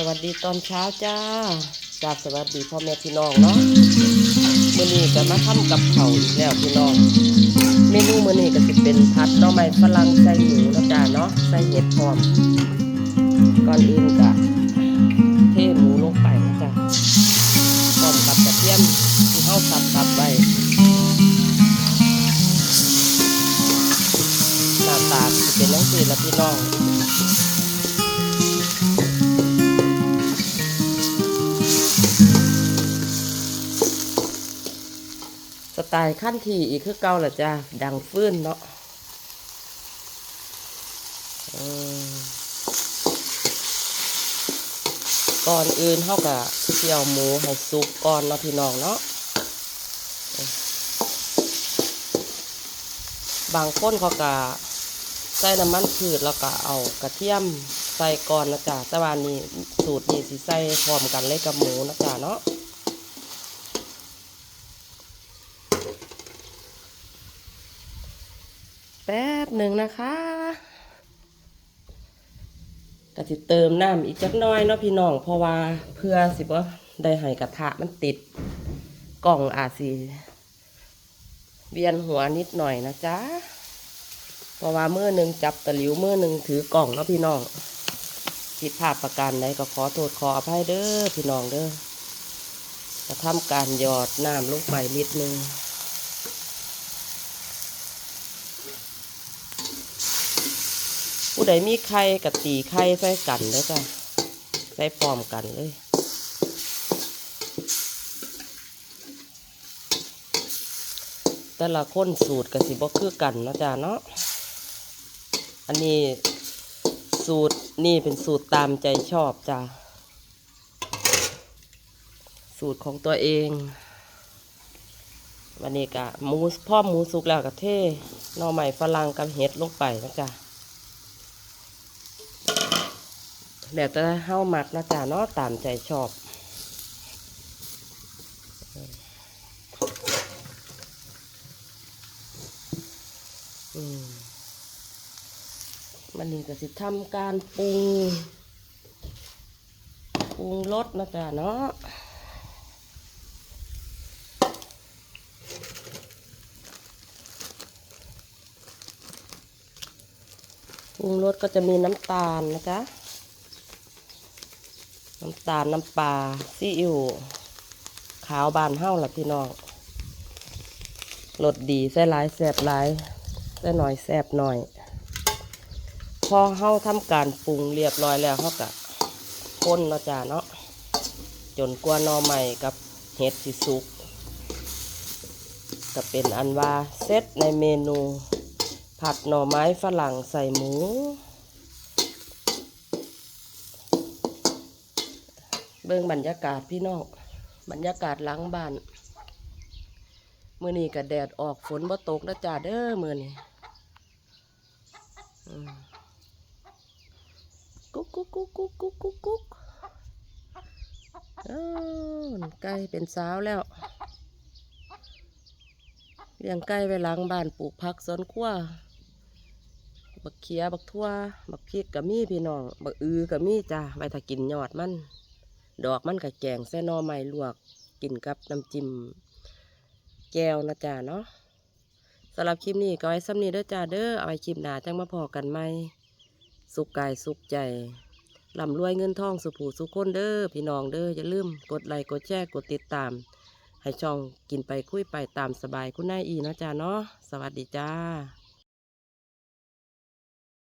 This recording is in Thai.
สวัสดีตอนเช้าจ้าจากสวัสดีพ่อแม่พี่น้องเนาะมื้อนี้ก็มาทำกับข้าอีกแล้วพี่น้อง เมนูมื้อนี้ก็สิเป็นผัดหน่อไม้ฝรั่งใส่หมูนะจ้าเนาะใส่เห็ดพร้อม ก่อนอื่นก็เทหมูลงไปนะจ้าพร้อมกับกระเทียมที่เฮาสับสับไว้หน้าตาสิเป็นจังซี่ละพี่น้อง ไตล์ขั้นที่อีกคือเก่าหละจ้าดังฟื้นเนาะก่อนอื่นเท่ากับเคี่ยวหมูให้สุกก่อนเนาะพี่น้องเนาะบางคนเขาก็ใส่น้ำมันพืชแล้วก็เอากระเทียมใส่ก่อนนะจ๊ะแต่ว่านี่สูตรนี้สิใส่พร้อมกันเลยกับหมูนะจ๊ะเนาะ แป๊บหนึ่งนะคะก็สิเติมน้ำอีกจักน้อยเนาะพี่น้อง เพราะว่าเพื่อสิบ่ได้ให้กระทะมันติดกล่องอาจสิเวียนหัวนิดหน่อยนะจ๊ะ เพราะว่าเมื่อหนึ่งจับตะหลิวเมื่อหนึ่งถือกล่องเนาะพี่น้องผิดพลาดประการใดก็ขอโทษขออภัยเด้อพี่น้องเด้อจะทำการหยอดน้ำลงไปนิดนึง ผู้ใดมีไข่กับตีไข่ใส่กันเลยจ้ะใส่พร้อมกันเลยแต่ละคนสูตรกับสิบ่คือกันเนาะจ้ะเนาะ อันนี้สูตรนี่เป็นสูตรตามใจชอบจ้ะ สูตรของตัวเอง วันนี้กะหมูพ่อหมูสุกแล้วกะเทหน่อใหม่ฝรั่งกับเห็ดลงไปนะจ๊ะ เดี๋ยวจะเข้ามักนะจ๊ะเนาะตามใจชอบอืมมันนี่ก็สิทำการปรุงปรุงรสนะจ๊ะเนาะปรุงรสก็จะมีน้ำตาลนะจ๊ะ น้ำตาลน้ำปลาซีอิ๊วขาวบานเฮ้าล่ะพี่น้องรสดีใส่หลายแสบหลายใส่หน่อยแสบหน่อย พอเฮ้าทำการปรุงเรียบร้อยแล้วเขากะ้นเนาะจ้าเนาะจนกว่าหนอใหม่กับเห็ดสิสุกก็เป็นอันว่าเซตในเมนู ผัดหน่อไม้ฝรั่งใส่หมู เบิ่งบรรยากาศพี่น้องบรรยากาศหล้างบ้านมื้อนี้ก็แดดออกฝนบ่ตกนะจ้าเด้อมื้อนี้กุ๊กกุ๊กกุ๊กกุ๊กกุ๊กกุ๊กกุ๊กอ้าวไก่เป็นสาวแล้วเลี้ยงไก่ไว้หล้างบ้านปลูกผักสวนครัวบักเขียบักทั่วบักพริกก็มีพี่น้องบักอือก็มีจ้าไว้ถ้ากินยอดมัน ดอกมันกับแกงใส่นอไม้ลวกกินกับน้ำจิ้มแก้วนะจ๊ะเนาะสำหรับคลิปนี้ก็ไว้ซ้ำนี้เด้อจ้าเด้อเอาไว้คลิปหน้าจังมาพอกันไหมสุขกายสุขใจลำรวยเงินทองสุขผูสุขคนเด้อพี่น้องเด้ออย่าลืมกดไลค์กดแชร์กดติดตาม ให้ช่องกินไปคุยไปตามสบายคุณนายอีนะจ้าเนาะสวัสดีจ้า